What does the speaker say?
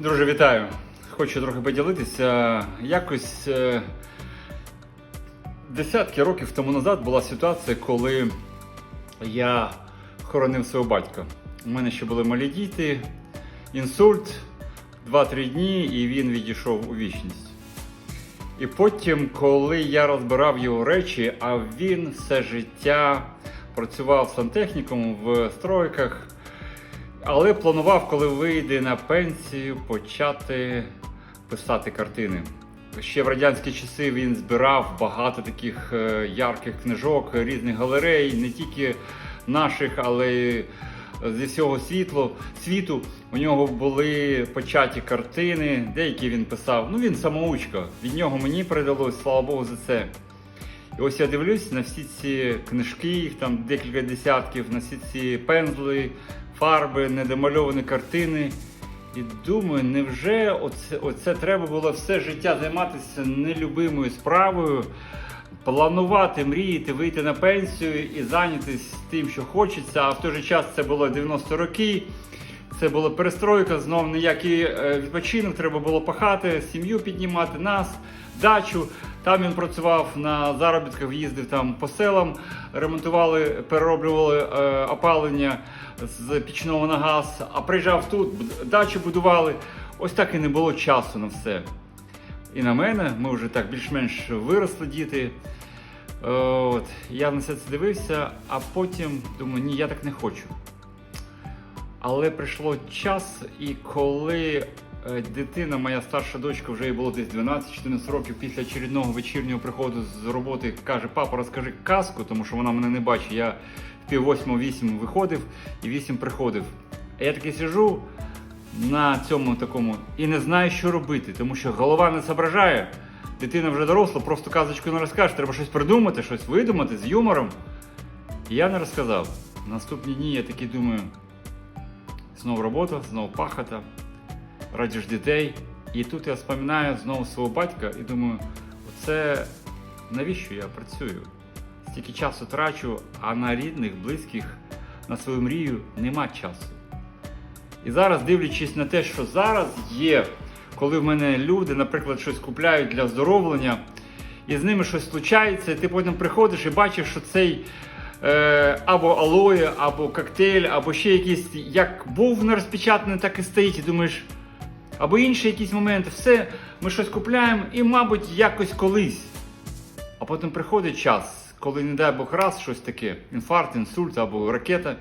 Друже, вітаю! Хочу трохи поділитися. Якось е, десятки років тому назад була ситуація, коли я хоронив свого батька. У мене ще були малі діти, інсульт, 2-3 дні, і він відійшов у вічність. І потім, коли я розбирав його речі, а він все життя працював сантехніком в стройках, але планував, коли вийде на пенсію, почати писати картини. Ще в радянські часи він збирав багато таких е, ярких книжок, різних галерей, не тільки наших, але й зі всього світлу, світу. У нього були початі картини, деякі він писав. Ну він самоучка. Від нього мені передалось, слава Богу, за це. І ось я дивлюсь на всі ці книжки, їх там декілька десятків, на всі ці пензли, фарби, недомальовані картини. І думаю, невже оце, оце треба було все життя займатися нелюбимою справою, планувати, мріяти, вийти на пенсію і зайнятися тим, що хочеться. А в той же час це було 90 роки. Це була перестройка, знов ніякий е, відпочинок, треба було пахати, сім'ю піднімати, нас, дачу. Там він працював на заробітках, їздив там по селам, ремонтували, перероблювали е, опалення з пічного на газ, а приїжджав тут, дачу будували. Ось так і не було часу на все. І на мене, ми вже так більш-менш виросли діти. Е, От, я на все це дивився, а потім думаю, ні, я так не хочу. Але прийшло час, і коли е, дитина, моя старша дочка, вже їй було десь 12-14 років після очередного вечірнього приходу з роботи, каже: папа, розкажи казку, тому що вона мене не бачить. Я в пів восьмого вісім виходив і вісім приходив. А я таки сижу на цьому такому і не знаю, що робити, тому що голова не зображає. Дитина вже доросла, просто казочку не розкаже, треба щось придумати, щось видумати з юмором. І я не розказав. Наступні дні я такий думаю. Знову робота, знову пахота, радіш дітей. І тут я споминаю знову свого батька і думаю, оце навіщо я працюю? Стільки часу трачу, а на рідних, близьких, на свою мрію нема часу. І зараз, дивлячись на те, що зараз є, коли в мене люди, наприклад, щось купляють для оздоровлення, і з ними щось случається, і ти потім приходиш і бачиш, що цей або алоє, або коктейль, або ще якийсь, як був не розпечатаний, так і стоїть, і думаєш, або інші якісь моменти, все, ми щось купляємо і, мабуть, якось колись. А потім приходить час, коли, не дай Бог раз, щось таке, інфаркт, інсульт або ракета.